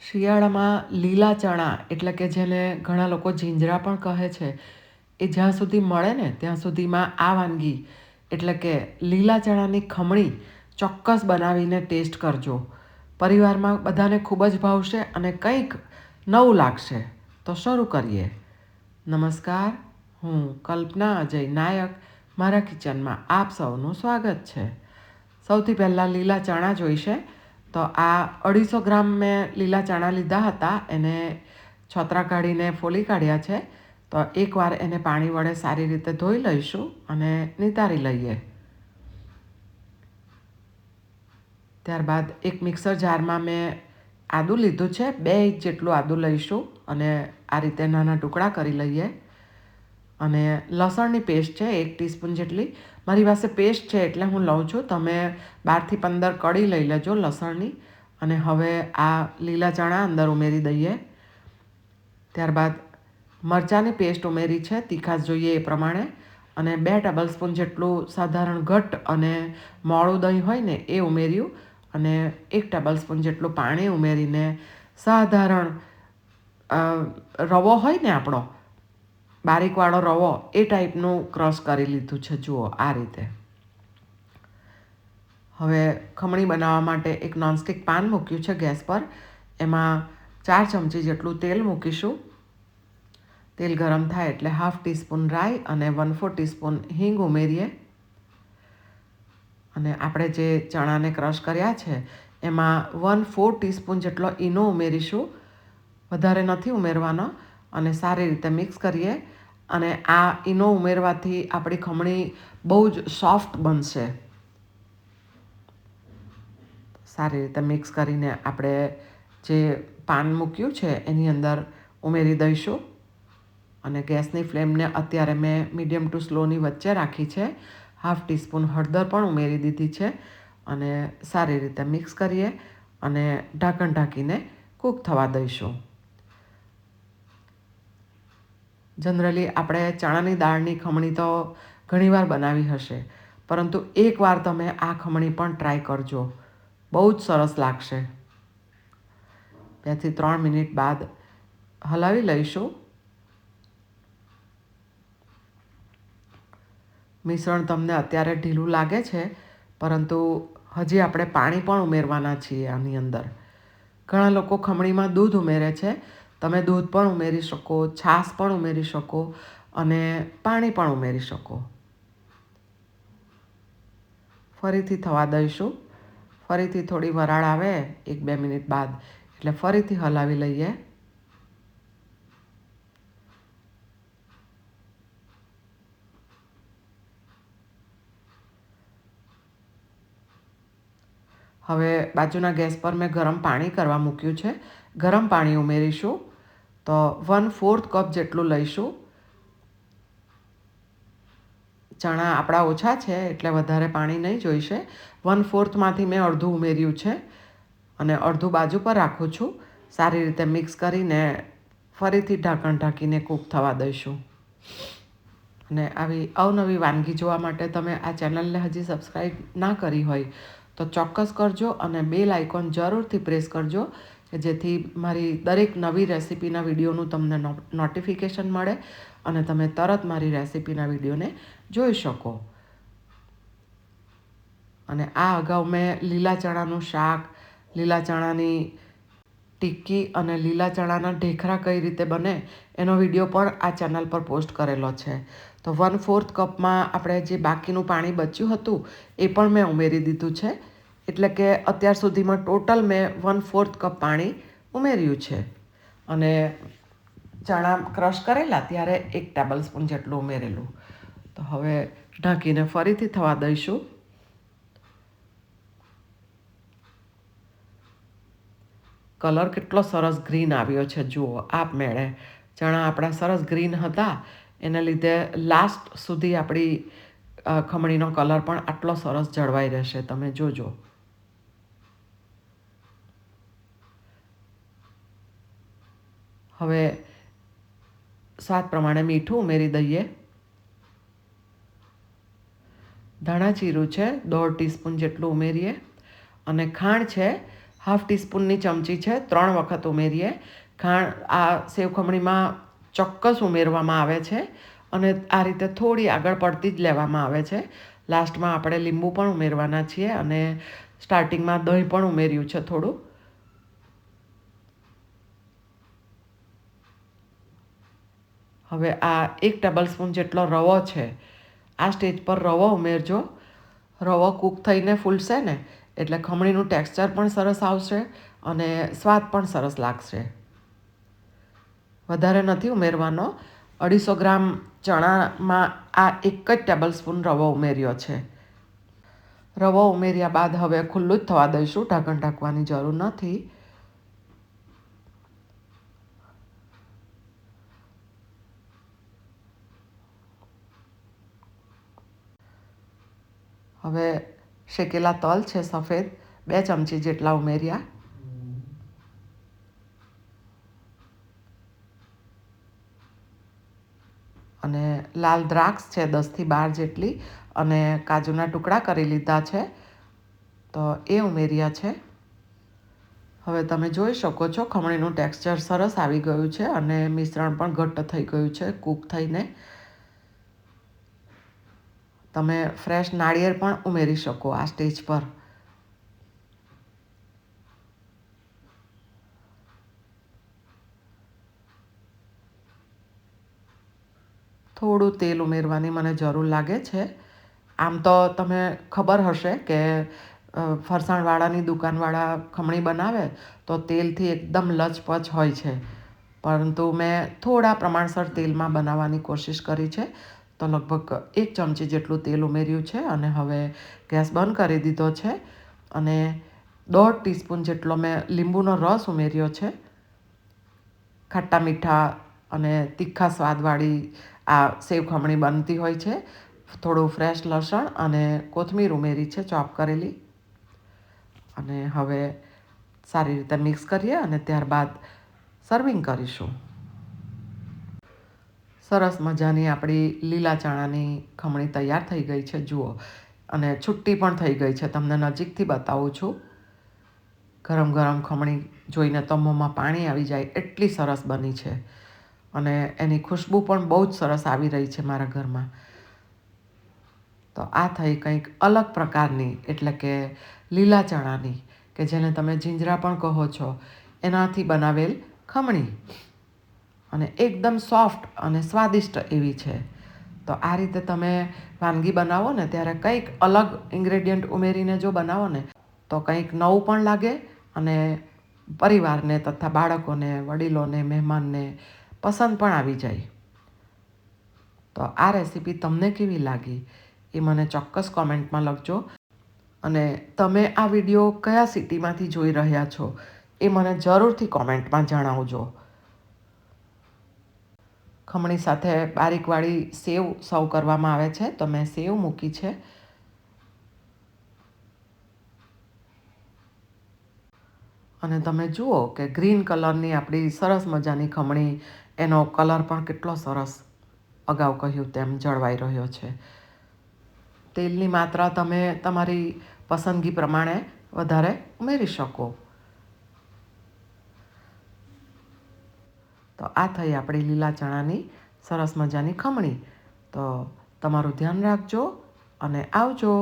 શિયાળામાં લીલા ચણા, એટલે કે જેને ઘણા લોકો જીંજરા પણ કહે છે, એ જ્યાં સુધી મળે ને, ત્યાં સુધીમાં આ વાનગી, એટલે કે લીલા ચણાની ખમણી, ચોક્કસ બનાવીને ટેસ્ટ કરજો. પરિવારમાં બધાને ખૂબ જ ભાવશે અને કંઈક નવું લાગશે. તો શરૂ કરીએ. નમસ્કાર, હું કલ્પના અજય નાયક. મારા કિચનમાં આપ સૌનું સ્વાગત છે. સૌથી પહેલાં લીલા ચણા જોઈશે. તો આ અઢીસો ગ્રામ મેં લીલા ચણા લીધા હતા. એને છોતરા કાઢીને ફોલી કાઢ્યા છે. તો એકવાર એને પાણી વડે સારી રીતે ધોઈ લઈશું અને નિતારી લઈએ. ત્યારબાદ એક મિક્સર જારમાં મેં આદું લીધું છે. બે ઇંચ જેટલું આદું લઈશું અને આ રીતે નાના ટુકડા કરી લઈએ. અને લસણની પેસ્ટ છે, એક ટીસ્પૂન જેટલી. મારી પાસે પેસ્ટ છે એટલે હું લઉં છું. તમે બારથી પંદર કળી લઈ લેજો લસણની. અને હવે આ લીલા ચણા અંદર ઉમેરી દઈએ. ત્યારબાદ મરચાંની પેસ્ટ ઉમેરી છે તીખાસ જોઈએ એ પ્રમાણે. અને બે ટેબલ સ્પૂન જેટલું સાધારણ ઘટ અને મોડું દહીં હોય ને એ ઉમેર્યું. અને એક ટેબલ સ્પૂન જેટલું પાણી ઉમેરીને સાધારણ રવો હોય ને આપણો બારીકવાળો રવો એ ટાઈપનું ક્રશ કરી લીધું છે. જુઓ આ રીતે. હવે ખમણી બનાવવા માટે એક નોનસ્ટિક પાન મૂક્યું છે ગેસ પર. એમાં ચાર ચમચી જેટલું તેલ મૂકીશું. તેલ ગરમ થાય એટલે હાફ ટીસ્પૂન રાઈ અને વન ફોર ટીસ્પૂન હિંગ ઉમેરીએ. અને આપણે જે ચણાને ક્રશ કર્યા છે, એમાં વન ફોર ટીસ્પૂન જેટલો ઈનો ઉમેરીશું. વધારે નથી ઉમેરવાનો અને સારી રીતે મિક્સ કરીએ. અને આ ઈનો ઉમેરવાથી આપણી ખમણી બહુ જ સોફ્ટ બનશે. સારી રીતે મિક્સ કરીને આપણે જે પાન મૂક્યું છે એની અંદર ઉમેરી દઈશું. અને ગેસની ફ્લેમને અત્યારે મેં મીડિયમ ટુ સ્લોની વચ્ચે રાખી છે. હાફ ટીસ્પૂન હળદર પણ ઉમેરી દીધી છે અને સારી રીતે મિક્સ કરીએ અને ઢાંકણ ઢાંકીને કૂક થવા દઈશું. જનરલી આપણે ચણાની દાળની ખમણી તો ઘણીવાર બનાવી હશે, પરંતુ એકવાર તમે આ ખમણી પણ ટ્રાય કરજો. બહુ જ સરસ લાગશે. બેથી ત્રણ મિનિટ બાદ હલાવી લઈશું. મિશ્રણ તમને અત્યારે ઢીલું લાગે છે, પરંતુ હજી આપણે પાણી પણ ઉમેરવાના છીએ આની અંદર. ઘણા લોકો ખમણીમાં દૂધ ઉમેરે છે તમે દૂધ પણ ઉમેરી શકો, છાશ પણ ઉમેરી શકો અને પાણી પણ ઉમેરી શકો. ફરીથી થવા દઈશું. ફરીથી થોડી વરાળ આવે, એક બે મિનિટ બાદ. એટલે ફરીથી હલાવી લઈએ. હવે બાજુના ગેસ પર મેં ગરમ પાણી કરવા મૂક્યું છે. ગરમ પાણી ઉમેરીશું. તો વન ફોર્થ કપ જેટલું લઈશું. ચણા આપણા ઓછા છે, એટલે વધારે પાણી નહીં જોઈશે. વન ફોર્થમાંથી મેં અડધું ઉમેર્યું છે અને અડધું બાજુ પર રાખું છું. સારી રીતે મિક્સ કરીને ફરીથી ઢાંકણ ઢાંકીને કૂક થવા દઈશું. અને આવી અવનવી વાનગી જોવા માટે તમે આ ચેનલને હજી સબસ્ક્રાઈબ ના કરી હોય તો ચોક્કસ કરજો અને બેલ આઇકોન જરૂરથી પ્રેસ કરજો જેથી મારી દરેક નવી રેસિપીના વિડીયોનું તમને નોટિફિકેશન મળે અને તમે તરત મારી રેસિપીના વિડીયોને જોઈ શકો. અને આ અગાઉ મેં લીલા ચણાનું શાક, લીલા ચણાની ટિક્કી અને લીલા ચણાના ઢેખરા કઈ રીતે બને એનો વીડિયો પણ આ ચેનલ પર પોસ્ટ કરેલો છે. તો વન ફોર્થ કપમાં આપણે જે બાકીનું પાણી બચ્યું હતું એ પણ મેં ઉમેરી દીધું છે. એટલે કે અત્યાર સુધીમાં ટોટલ મેં વન ફોર્થ કપ પાણી ઉમેર્યું છે. અને ચણા ક્રશ કરેલા ત્યારે એક ટેબલ સ્પૂન જેટલું ઉમેરેલું. તો હવે ઢાંકીને ફરીથી થવા દઈશું. કલર કેટલો સરસ ગ્રીન આવ્યો છે, જુઓ આપમેળે ચણા આપણા સરસ ગ્રીન હતા, એને લીધે લાસ્ટ સુધી આપણી ખમણીનો કલર પણ આટલો સરસ જળવાઈ રહેશે. તમે જોજો. હવે સ્વાદ પ્રમાણે મીઠું ઉમેરી દઈએ. ધાણા જીરું છે, દોઢ ટીસ્પૂન જેટલું ઉમેરીએ. અને ખાંડ છે હાફ ટીસ્પૂનની ચમચી છે, ત્રણ વખત ઉમેરીએ. ખાંડ આ સેવ ખમણીમાં ચોક્કસ ઉમેરવામાં આવે છે અને આ રીતે થોડી આગળ પડતી જ લેવામાં આવે છે. લાસ્ટમાં આપણે લીંબુ પણ ઉમેરવાના છીએ અને સ્ટાર્ટિંગમાં દહીં પણ ઉમેર્યું છે થોડું. હવે આ એક ટેબલ સ્પૂન જેટલો રવો છે. આ સ્ટેજ પર રવો ઉમેરજો. રવો કૂક થઈને ફૂલશે ને એટલે ખમણીનું ટેક્સચર પણ સરસ આવશે અને સ્વાદ પણ સરસ લાગશે. વધારે નથી ઉમેરવાનો. અઢીસો ગ્રામ ચણામાં આ એક જ ટેબલ સ્પૂન રવો ઉમેર્યો છે. રવો ઉમેર્યા બાદ હવે ખુલ્લું જ થવા દઈશું, ઢાંકણ ઢાંકવાની જરૂર નથી. હવે શેકેલા તલ છે સફેદ, બે ચમચી જેટલા ઉમેર્યા. અને લાલ દ્રાક્ષ છે દસથી બાર જેટલી અને કાજુના ટુકડા કરી લીધા છે. તો એ ઉમેર્યા છે. હવે તમે જોઈ શકો છો ખમણીનું ટેક્સચર સરસ આવી ગયું છે અને મિશ્રણ પણ ઘટ્ટ થઈ ગયું છે, કૂક થઈને. તમે ફ્રેશ નાળિયેર પણ ઉમેરી શકો આ સ્ટેજ પર. થોડું તેલ ઉમેરવાની મને જરૂર લાગે છે. આમ તો તમે ખબર હશે કે ફરસાણવાળાની દુકાનવાળા ખમણી બનાવે તો તેલથી એકદમ લચપચ હોય છે. પરંતુ મેં થોડા પ્રમાણસર તેલમાં બનાવવાની કોશિશ કરી છે. તો લગભગ એક ચમચી જેટલું તેલ ઉમેર્યું છે અને હવે ગેસ બંધ કરી દીધો છે અને દોઢ ટીસ્પૂન જેટલો મેં લીંબુનો રસ ઉમેર્યો છે. ખટ્ટા મીઠા અને તીખા સ્વાદવાળી આ સેવ ખમણી બનતી હોય છે. થોડું ફ્રેશ લસણ અને કોથમીર ઉમેરી છે ચોપ કરેલી. અને હવે સારી રીતે મિક્સ કરીએ અને ત્યારબાદ સર્વિંગ કરીશું. સરસ મજાની આપણી લીલા ચણાની ખમણી તૈયાર થઈ ગઈ છે, જુઓ. અને છુટ્ટી પણ થઈ ગઈ છે, તમને નજીકથી બતાવું છું. ગરમ ગરમ ખમણી જોઈને તો મોંમાં પાણી આવી જાય, એટલી સરસ બની છે. અને એની ખુશ્બુ પણ બહુ જ સરસ આવી રહી છે મારા ઘરમાં. તો આ થઈ કંઈક અલગ પ્રકારની, એટલે કે લીલા ચણાની, કે જેને તમે જીંજરા પણ કહો છો, એનાથી બનાવેલ ખમણી. અને એકદમ સોફ્ટ અને સ્વાદિષ્ટ એવી છે. તો આ રીતે તમે વાનગી બનાવો ને, ત્યારે કંઈક અલગ ઇન્ગ્રેડિયન્ટ ઉમેરીને જો બનાવો ને, તો કંઈક નવું પણ લાગે અને પરિવારને તથા બાળકોને, વડીલોને, મહેમાનને પસંદ પણ આવી જાય. તો આ રેસીપી તમને કેવી લાગી એ મને ચોક્કસ કોમેન્ટમાં લખજો. અને તમે આ વીડિયો કયા સિટીમાંથી જોઈ રહ્યા છો એ મને જરૂરથી કોમેન્ટમાં જણાવજો. ખમણી સાથે બારીકવાળી સેવ સર્વ કરવામાં આવે છે. તો મેં સેવ મૂકી છે. અને તમે જુઓ કે ગ્રીન કલરની આપણી સરસ મજાની ખમણી, એનો કલર પણ કેટલો સરસ અગાઉ કહ્યું તેમ જળવાઈ રહ્યો છે. તેલની માત્રા તમે તમારી પસંદગી પ્રમાણે વધારે ઉમેરી શકો. તો આ થઈ આપણી લીલા ચણાની સરસ મજાની ખમણી. તો તમારું ધ્યાન રાખજો અને આવજો.